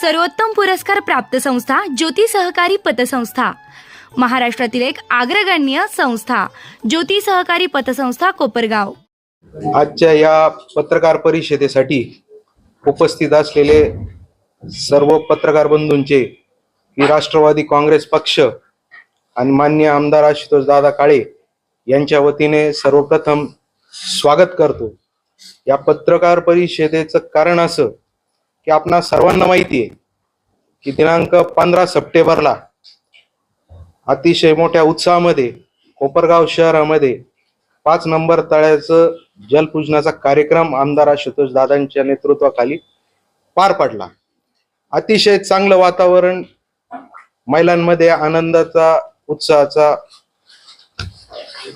सर्वोत्तम पुरस्कार प्राप्त संस्था ज्योती सहकारी पतसंस्था. महाराष्ट्रातील एक अग्रगण्य संस्था ज्योती सहकारी पतसंस्था कोपरगाव. आजच्या या पत्रकार परिषदेसाठी उपस्थित असलेले सर्व पत्रकार बंधूंचे राष्ट्रवादी काँग्रेस पक्ष आणि मान्य आमदार आशुतोष दादा काळे यांच्या वतीने सर्वप्रथम स्वागत करतो. या पत्रकार परिषदेचं कारण असं की आपणा सर्वांना माहिती आहे की दिनांक पंधरा सप्टेंबरला अतिशय मोठ्या उत्साहामध्ये कोपरगाव शहरामध्ये पाच नंबर तळ्याचं जलपूजनाचा कार्यक्रम आमदार आशुतोष दादांच्या नेतृत्वाखाली पार पडला. अतिशय चांगलं वातावरण महिलांमध्ये आनंदाचा उत्साहाचा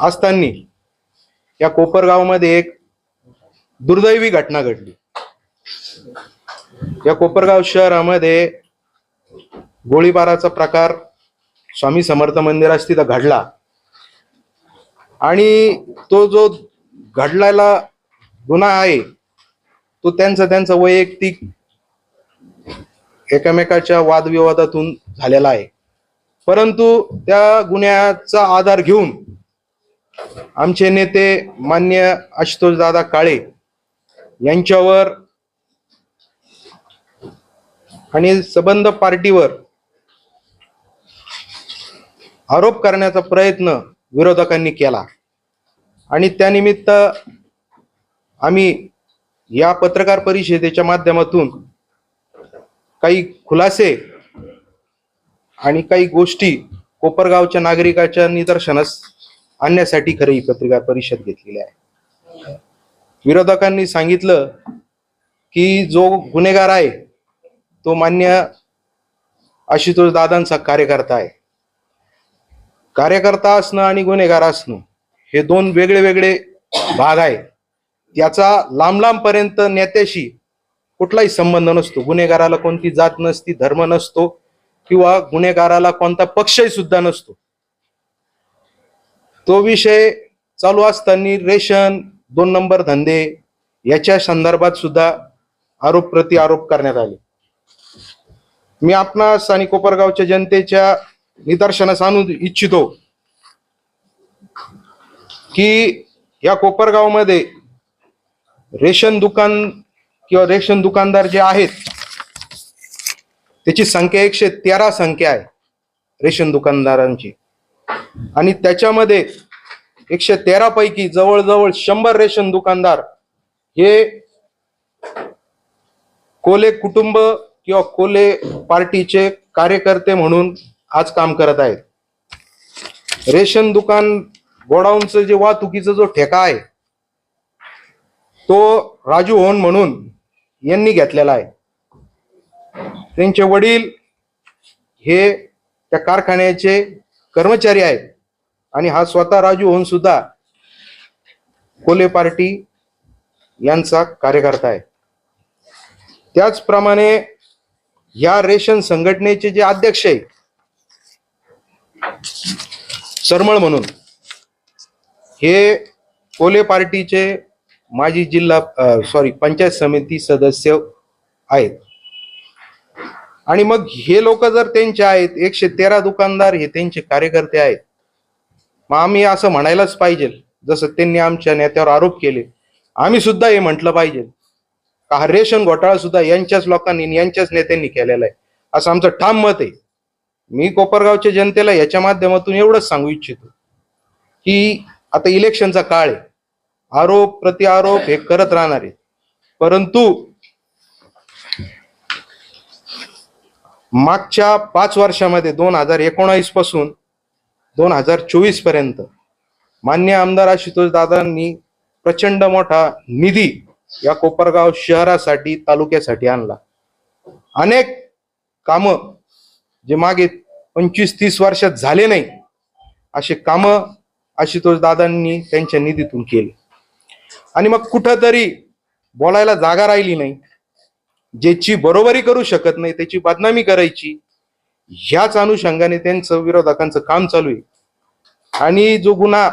असताना या कोपरगावमध्ये एक दुर्दैवी घटना घडली. या कोपरगाव शहरामध्ये गोळीबाराचा प्रकार स्वामी समर्थ मंदिरास तिथं घडला. आणि तो जो घडलेला गुन्हा आहे तो त्यांचा त्यांचा वैयक्तिक एकमेकाच्या वादविवादातून झालेला आहे. परंतु त्या गुन्ह्याचा आधार घेऊन आमचे नेते मान्य आशुतोष दादा काळे यांच्यावर आणि सबंध पार्टीवर आरोप करण्याचा प्रयत्न विरोधकांनी केला. आणि त्यानिमित्त आम्ही या पत्रकार परिषदेच्या माध्यमातून काही खुलासे आणि काही गोष्टी कोपरगावच्या नागरिकाच्या निदर्शनास आणण्यासाठी खरं ही पत्रकार परिषद घेतलेली आहे. विरोधकांनी सांगितलं की जो गुन्हेगार आहे तो मान्य आशुतोष दादांचा कार्यकर्ता आहे. कार्यकर्ता असणं आणि गुन्हेगार असणं हे दोन वेगळे वेगळे भाग आहे त्याचा लांब लांबपर्यंत नेत्याशी कुठलाही संबंध नसतो. गुन्हेगाराला कोणती जात नसती धर्म नसतो किंवा गुन्हेगाराला कोणता पक्षही सुद्धा नसतो. तो विषय चालू असताना रेशन दोन नंबर धंदे याच्या संदर्भात सुद्धा आरोप प्रति आरोप करण्यात आले. मी आपणास आणि कोपरगावच्या जनतेच्या निदर्शनास आणू इच्छितो की या कोपरगावमध्ये रेशन दुकान किंवा रेशन दुकानदार जे आहेत त्याची संख्या एकशे तेरा संख्या आहे रेशन दुकानदारांची. आणि त्याच्यामध्ये एकशे तेरा पैकी जवळजवळ शंभर रेशन दुकानदार हे कोले कुटुंब किंवा कोले पार्टीचे कार्यकर्ते म्हणून आज काम करत आहेत. रेशन दुकान गोडाऊनचं जे वाहतुकीचा जो ठेका आहे तो राजू होन म्हणून यांनी घेतलेला आहे. त्यांचे वडील हे त्या कारखान्याचे कर्मचारी आहेत आणि हा स्वतः राजू होन सुद्धा कोले पार्टी यांचा कार्यकर्ता आहे. त्याचप्रमाणे या रेशन संघटनेचे जे अध्यक्ष आहे सरमळ म्हणून हे कोले पार्टीचे माजी जिल्हा सॉरी पंचायत समिती सदस्य आहेत. आणि मग हे लोक जर त्यांचे आहेत एकशे तेरा दुकानदार हे त्यांचे कार्यकर्ते आहेत. मग आम्ही असं म्हणायलाच पाहिजे जसं त्यांनी आमच्या नेत्यावर आरोप केले. आम्ही सुद्धा हे म्हटलं पाहिजे. का हा रेशन घोटाळा सुद्धा यांच्याच लोकांनी यांच्याच नेत्यांनी केलेला आहे. असं आमचं ठाम मत आहे. मी कोपरगावच्या जनतेला याच्या माध्यमातून एवढंच सांगू इच्छितो की आता इलेक्शनचा काळ आहे. आरोप प्रति आरोप हे करत राहणार आहे. परंतु मागच्या पाच वर्षामध्ये दोन हजार एकोणावीसपासून दोन हजार चोवीसपर्यंत मान्य आमदार आशुतोष दादांनी प्रचंड मोठा निधी या कोपरगाव शहरासाठी तालुक्यासाठी आणला. अनेक काम जे मागे पंचवीस तीस वर्षात झाले नाही असे काम आशुतोष दादांनी त्यांच्या निधीतून केले. आणि मग कुठंतरी बोलायला जागा राहिली नाही. ज्याची बरोबरी करू शकत नाही त्याची बदनामी करायची ह्याच अनुषंगाने त्यांचं विरोधकांचं काम चालू आहे. आणि जो गुन्हा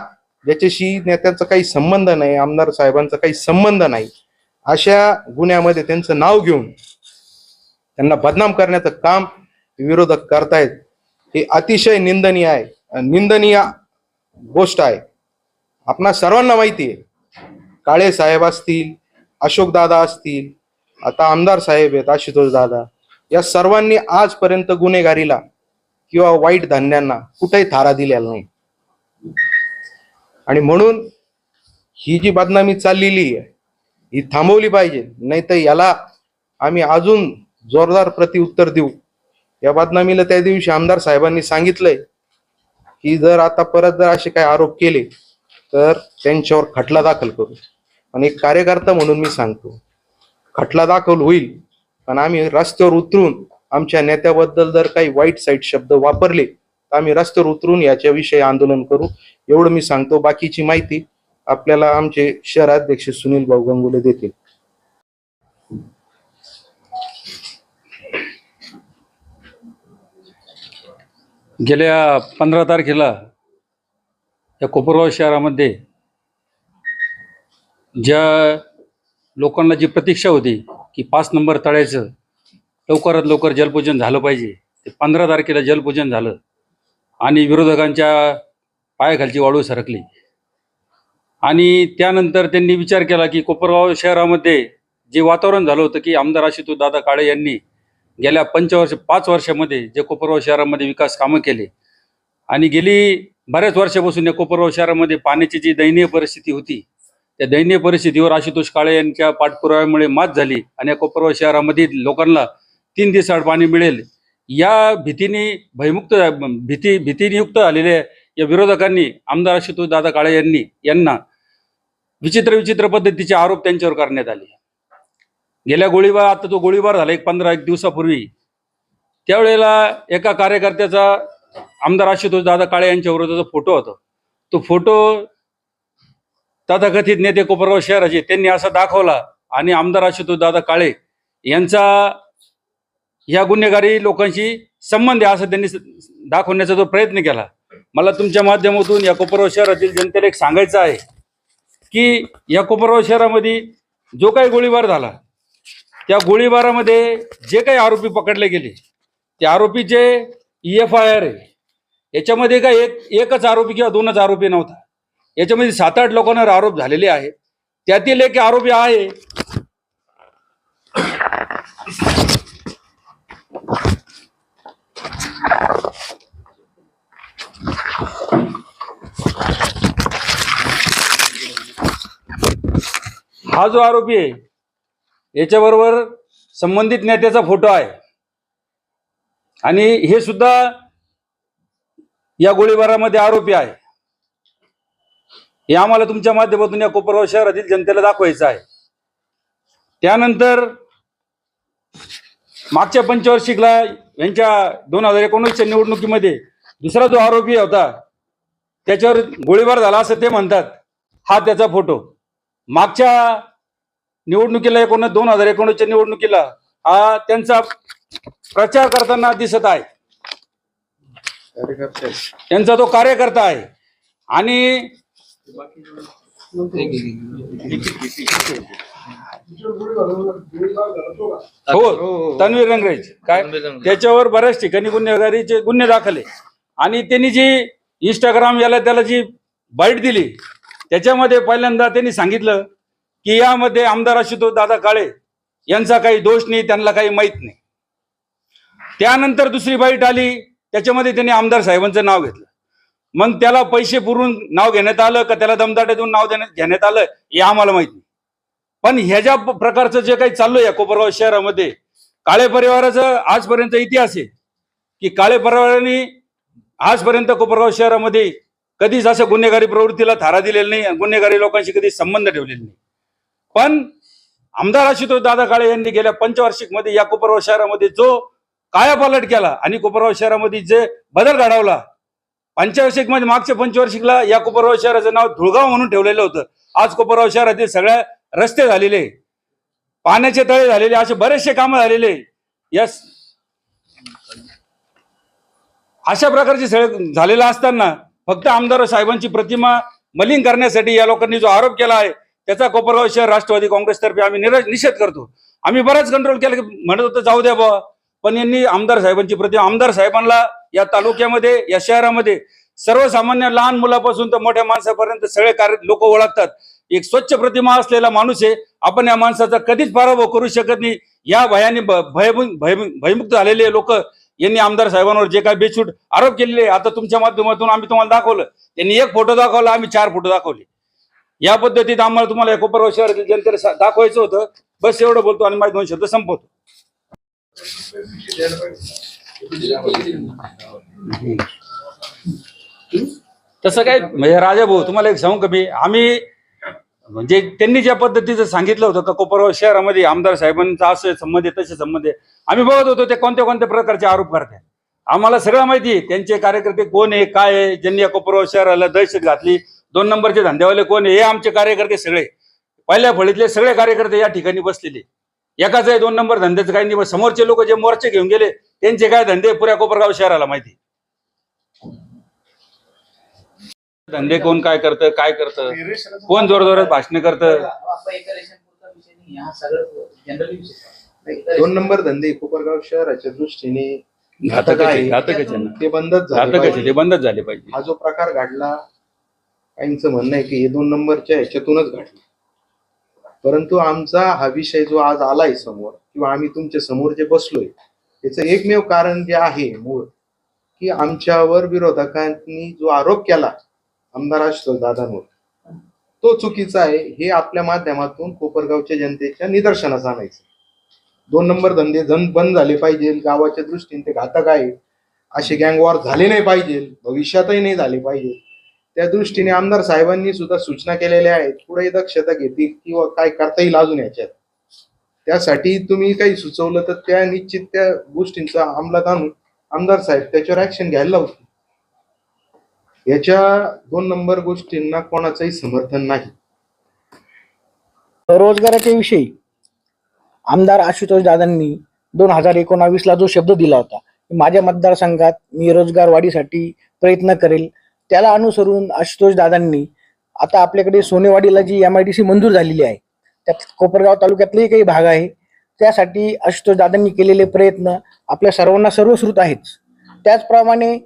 ज्याच्याशी नेत्यांचा काही संबंध नाही आमदार साहेबांचा काही संबंध नाही अशा गुन्ह्यामध्ये त्यांचं नाव घेऊन त्यांना बदनाम करण्याचं काम विरोधक करतायत. हे अतिशय निंदनीय आहे. निंदनीय गोष्ट आहे. आपणा सर्वांना माहिती आहे. काळे साहेब असतील अशोकदादा असतील आता आमदार साहेब आहेत आशुतोष दादा. या सर्वांनी आजपर्यंत गुन्हेगारीला किंवा वाईट धान्यांना कुठेही थारा दिलेला नाही. आणि म्हणून ही जी बदनामी चाललेली आहे ही थांबवली पाहिजे. नाही तर याला आम्ही अजून जोरदार प्रतिउत्तर देऊ. या बदनामीला त्या दिवशी आमदार साहेबांनी सांगितलंय की जर आता परत जर असे काही आरोप केले तर त्यांच्यावर खटला दाखल करू. आणि एक कार्यकर्ता म्हणून मी सांगतो खटला दाखल होईल पण आम्ही रस्त्यावर उतरून आमच्या नेत्याबद्दल जर काही वाईट साईट शब्द वापरले तर आम्ही रस्त्यावर उतरून याच्याविषयी आंदोलन करू. एवढं मी सांगतो. बाकीची माहिती आपल्याला आमचे शहराध्यक्ष सुनील भाऊ गंगुले देतील. गेल्या पंधरा तारखेला या कोपरगाव शहरामध्ये ज्या लोकांना जी प्रतीक्षा होती की पाच नंबर तळ्याचं लवकरात लवकर जलपूजन झालं पाहिजे ते पंधरा तारखेला जलपूजन झालं आणि विरोधकांच्या पायाखालची वाळू सरकली. आणि त्यानंतर त्यांनी विचार केला की कोपरगाव शहरामध्ये जे वातावरण झालं होतं की आमदार आशितू दादा काळे यांनी गेल्या पंचवर्ष पाच वर्षामध्ये जे कोपरगाव शहरामध्ये विकास कामं केले. आणि गेली बऱ्याच वर्षापासून या कोपरगाव शहरामध्ये पाण्याची जी दयनीय परिस्थिती होती त्या दयनीय परिस्थितीवर आशुतोष काळे यांच्या पाठपुराव्यामुळे मात झाली आणि या कोपरगाव शहरामध्ये लोकांना तीन दिवसाआड पाणी मिळेल. या भीतीने भयमुक्त भीती भीतीनियुक्त झालेल्या या विरोधकांनी आमदार आशुतोष दादा काळे यांनी यांना विचित्र विचित्र पद्धतीचे आरोप त्यांच्यावर करण्यात आले. गेल्या गोळीबार आता तो गोळीबार झाला एक पंधरा एक दिवसापूर्वी. त्यावेळेला एका कार्यकर्त्याचा आमदार आशुतोष दादा काळे यांच्या विरोधाचा फोटो होता. तो फोटो तथाकथित नेते कोपरगाव शहराचे त्यांनी असा दाखवला आणि आमदार आशुतोष दादा काळे यांचा या गुन्हेगारी लोकांशी संबंध आहे असं त्यांनी दाखवण्याचा जो प्रयत्न केला. मला तुमच्या माध्यमातून या कोपरगाव शहरातील जनतेला एक सांगायचं आहे. की या कोपरगाव शहरामध्ये जो काही गोळीबार झाला त्या गोळीबारामध्ये जे काही आरोपी पकडले गेले त्या आरोपीचे ई एफ आय आर आहे याच्यामध्ये काय एक एकच आरोपी किंवा दोनच आरोपी नव्हता. याच्यामध्ये सात आठ लोकांवर आरोप झालेले आहेत. त्यातील एक आरोपी आहे. हा जो आरोपी आहे याच्याबरोबर संबंधित नेत्याचा फोटो आहे. आणि हे सुद्धा या गोळीबारामध्ये आरोपी आहे. हे आम्हाला तुमच्या माध्यमातून या कोपरगाव शहरातील जनतेला दाखवायचं आहे. त्यानंतर मागच्या पंचवार्षिकला यांच्या दोन हजार एकोणीसच्या निवडणुकीमध्ये दुसरा जो आरोपी होता त्याच्यावर गोळीबार झाला असं ते म्हणतात. हा त्याचा फोटो. मागच्या निवडणुकीला एकोण दोन हजार एकोणीसच्या निवडणुकीला हा त्यांचा प्रचार करताना दिसत आहे. त्यांचा तो कार्यकर्ता आहे. आणि हो तन्वीर रंगरेज काय? त्याच्यावर बऱ्याच ठिकाणी गुन्हेगारीचे गुन्हे दाखल आहे. आणि त्यांनी जी इंस्टाग्राम याला त्याला जी बाईट दिली त्याच्यामध्ये पहिल्यांदा त्यांनी सांगितलं की यामध्ये आमदार आशुतोष दादा काळे यांचा काही दोष नाही त्यांना काही माहीत नाही. त्यानंतर दुसरी बाईट आली त्याच्यामध्ये त्यांनी आमदार साहेबांचं नाव घेतलं. मग त्याला पैसे पुरून नाव घेण्यात आलं का त्याला दमदाट्यातून देऊन नाव देण्यात घेण्यात आलं हे आम्हाला माहीत नाही. पण ह्या ज्या प्रकारचं जे काही चाललंय या कोपरगाव शहरामध्ये काळे परिवाराचा आजपर्यंत इतिहास आहे की काळे परिवाराने आजपर्यंत कोपरगाव शहरामध्ये कधीच असं गुन्हेगारी प्रवृत्तीला थारा दिलेला नाही गुन्हेगारी लोकांशी कधी संबंध ठेवलेला नाही. पण आमदार आशुतोष दादा काळे यांनी गेल्या पंचवार्षिकमध्ये या कोपरगाव शहरामध्ये जो कायापालट केला आणि कोपरगाव शहरामध्ये जे बदल घडवला पंचवार्षिकमध्ये मागच्या पंचवार्षिकला या कोपरगाव शहराचं नाव धुळगाव म्हणून ठेवलेलं होतं. आज कोपरगाव शहरातील सगळ्या रस्ते झालेले पाण्याचे तळे झालेले असे बरेचसे कामं झालेले. या अशा प्रकारचे सगळे झालेलं असताना फक्त आमदार साहेबांची प्रतिमा मलिन करण्यासाठी या लोकांनी जो आरोप केला आहे त्याचा कोपरगाव शहर राष्ट्रवादी काँग्रेसतर्फे आम्ही निर- निषेध करतो. आम्ही बराच कंट्रोल केलं की म्हणत होतं जाऊ द्या बा. पण यांनी आमदार साहेबांची प्रतिमा आमदार साहेबांना या तालुक्यामध्ये या शहरामध्ये सर्वसामान्य लहान मुलापासून तर मोठ्या माणसापर्यंत सगळे कार्य लोक ओळखतात. एक स्वच्छ प्रतिमा असलेला माणूस आहे आपण या माणसाचा कधीच पराभव करू शकत नाही. या भयाने भ- भयमुक्त झालेले लोक यांनी आमदार साहेबांवर जे काही बेछूट आरोप केलेले आता तुमच्या माध्यमातून आम्ही तुम्हाला दाखवलं. त्यांनी एक फोटो दाखवला आम्ही चार फोटो दाखवले. या पद्धतीत आम्हाला तुम्हाला कोपरगाव शहरातील जनतेला दाखवायचं होतं. बस एवढं बोलतो आणि माझे दोन शब्द संपवतो. तसं काय म्हणजे राजा भाऊ तुम्हाला एक सांगू कमी आम्ही म्हणजे त्यांनी ज्या पद्धतीचं सांगितलं होतं का कोपरगाव शहरामध्ये आमदार साहेबांचा असं संबंध आहे तसे संबंध आहे. आम्ही बघत होतो ते कोणत्या कोणत्या प्रकारचे आरोप करतात. आम्हाला सगळं माहिती आहे. त्यांचे कार्यकर्ते कोण आहे काय आहे ज्यांनी या कोपरगाव शहराला दहशत घातली दोन नंबरचे धंदेवाले कोण आहे हे आमचे कार्यकर्ते सगळे. पहिल्या फळीतले सगळे कार्यकर्ते या ठिकाणी बसलेले. एकाच आहे दोन नंबर धंद्याचं काही नाही समोरचे लोक जे मोर्चे घेऊन गेले त्यांचे काय धंदे पुऱ्या कोपरगाव शहराला माहिती धंदे कोण काय करतं काय करतं? कोण जोर जोरात भाषण करतं? दोन नंबर धंदे कोपरगाव शहराच्या दृष्टीने घातक घातकच आहे, आहे घातकच आहे ना ते बंदच झाले घातकच आहे, पाहिजे. ते बंदच झाले पाहिजे. हा जो प्रकार घडला काहींचं म्हणणं आहे की हे दोन नंबरच्या ह्याच्यातूनच घडला. परंतु आमचा हा विषय जो आज आलाय समोर किंवा आम्ही तुमच्यासमोर जे बसलोय याचं एकमेव कारण जे आहे मूळ की आमच्यावर विरोधकांनी जो आरोप केला आमदार असतो दादांवर तो चुकीचा आहे. हे आपल्या माध्यमातून कोपरगावच्या जनतेच्या निदर्शनास आणायचं. दोन नंबर धंदे जन बंद झाले पाहिजे. गावाच्या दृष्टीने ते घातक आहे. असे गँग वॉर झाले नाही पाहिजे. भविष्यातही नाही झाले पाहिजे. त्या दृष्टीने आमदार साहेबांनी सुद्धा सूचना केलेल्या आहेत. पुढे दक्षता घेतील किंवा काय करता येईल अजून याच्यात. त्यासाठी तुम्ही काही सुचवलं तर त्या निश्चित त्या गोष्टींचा अंमलात आणून आमदार साहेब त्याच्यावर ऍक्शन घ्यायला होती याच्या दोन नंबर गोष्टींना कोणाचंही समर्थन नाही. रोजगाराच्या विषयी आमदार आशुतोष दादांनी दोन हजार एकोणावीसला जो शब्द दिला होता माझ्या मतदारसंघात मी रोजगार वाढीसाठी प्रयत्न करेल त्याला अनुसरून आशुतोष दादांनी आता आपल्याकडे सोनेवाडीला G M I D C मंजूर झालेली आहे त्यात कोपरगाव तालुक्यातलेही काही भाग आहे त्यासाठी आशुतोष दादांनी केलेले प्रयत्न आपल्या सर्वांना सर्वश्रुत आहेच. त्याचप्रमाणे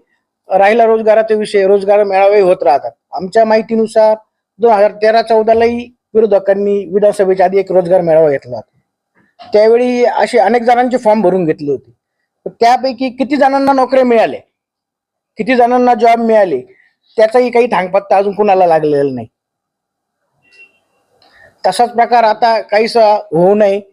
राहिला रोजगाराचा विषय रोजगार मेळावे होत राहतात. आमच्या माहितीनुसार दोन हजार तेरा चौदालाही विरोधकांनी विधानसभेच्या आधी एक रोजगार मेळावा घेतला होता. त्यावेळी असे अनेक जणांचे फॉर्म भरून घेतले होते. त्यापैकी किती जणांना नोकऱ्या मिळाल्या? किती जणांना जॉब मिळाले? त्याचाही काही थांगपत्ता अजून कुणाला लागलेला नाही. तसाच प्रकार आता काहीसा होऊ नये.